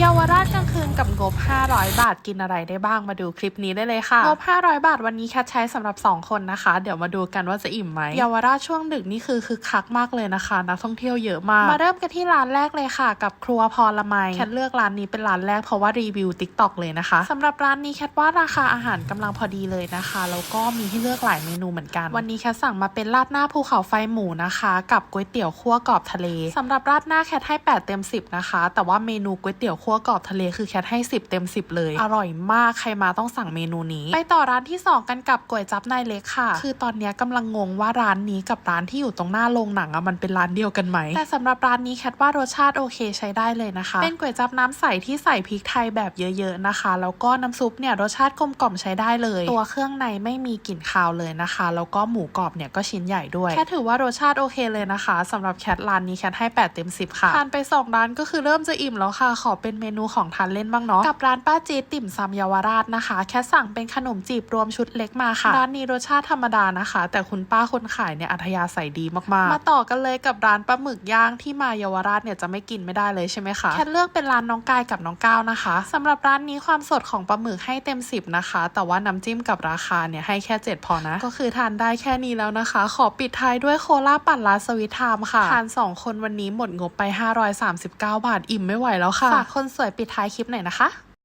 เยาวราชกลางคืนกับงบ 500 บาทกินอะไรได้บ้างมาดูคลิปนี้ได้เลยค่ะงบ 500 บาทวันนี้แคทใช้สำหรับ 2 คนนะคะ เดี๋ยวมาดูกันว่าจะอิ่มไหมเยาวราชช่วงดึกนี่คือคึกคักมากเลยนะคะนักท่องเที่ยวเยอะมาก มาเริ่มกันที่ร้านแรกเลยค่ะ กับครัวพรละไมแคทเลือกร้านนี้เป็นร้านแรกเพราะว่ารีวิวติ๊กต็อกเลยนะคะสำหรับร้านนี้แคทว่าราคาอาหารกำลังพอดีเลยนะคะแล้วก็มีให้เลือกหลายเมนูเหมือนกัน วันนี้แคทสั่งมาเป็นราดหน้าภูเขาไฟหมูนะคะ กับก๋วยเตี๋ยวคั่วกรอบทะเลสำหรับราดหน้าแคทให้ 8 เต็ม 10 นะคะ แต่ว่าเมนูก๋วยเตี๋ยวคั่วกรอบทะเลคือแคทให้ 10 เต็ม 10 เลย อร่อยมากใครมาต้องสั่งเมนูนี้ ไปต่อร้านที่ 2 กันกับก๋วยจับนายเล็กค่ะ คือตอนนี้ยกำลังงงว่าร้านนี้กับร้านที่อยู่ตรงหน้าโรงหนังอะมันเป็นร้านเดียวกันไหม แต่สำหรับร้านนี้แคทว่ารสชาติโอเคใช้ได้เลยนะคะ เป็นก๋วยจับน้ำใสที่ใส่พริกไทยแบบเยอะ ๆนะคะ แล้วก็น้ำซุปเนี่ยรสชาติกลมกล่อมใช้ได้เลย ตัวเครื่องในไม่มีกลิ่นคาวเลยนะคะ แล้วก็หมูกรอบเนี่ยก็ชิ้นใหญ่ด้วย แค่ถือว่ารสชาติโอเคเลยนะคะสำหรับแคทร้านนี้แคทให้ 8 เต็ม 10 ค่ะทานไป2ร้านก็คือเริ่มจะอิ่มแล้วค่ะขอเป็นเมนูของทานเล่นบ้างเนาะกับร้านป้าจีติ่มซำเยาวราชนะคะ แคทสั่งเป็นขนมจีบรวมชุดเล็กมาค่ะ ร้านนี้รสชาติธรรมดานะคะ แต่คุณป้าคนขายเนี่ยอัธยาศัยดีมากๆ มาต่อกันเลยกับร้านปลาหมึกย่างที่มาเยาวราชเนี่ยจะไม่กินไม่ได้เลยใช่ไหมคะแคทเลือกเป็นร้านน้องกายกับน้องก้าวนะคะสำหรับร้านนี้ความสดของปลาหมึกให้เต็ม 10 นะคะ แต่ว่าน้ำจิ้มกับราคาเนี่ยให้แค่ 7 พอนะ ก็คือทานได้แค่นี้แล้วนะคะ ขอปิดท้ายด้วยโคลาปั่นลาสวิตไทม์ค่ะทาน 2 คนวันนี้หมดงบไป 539 บาทอิ่มไม่ไหวแล้วค่ะฝากคนสวยปิดท้ายคลิปหน่อยนะคะ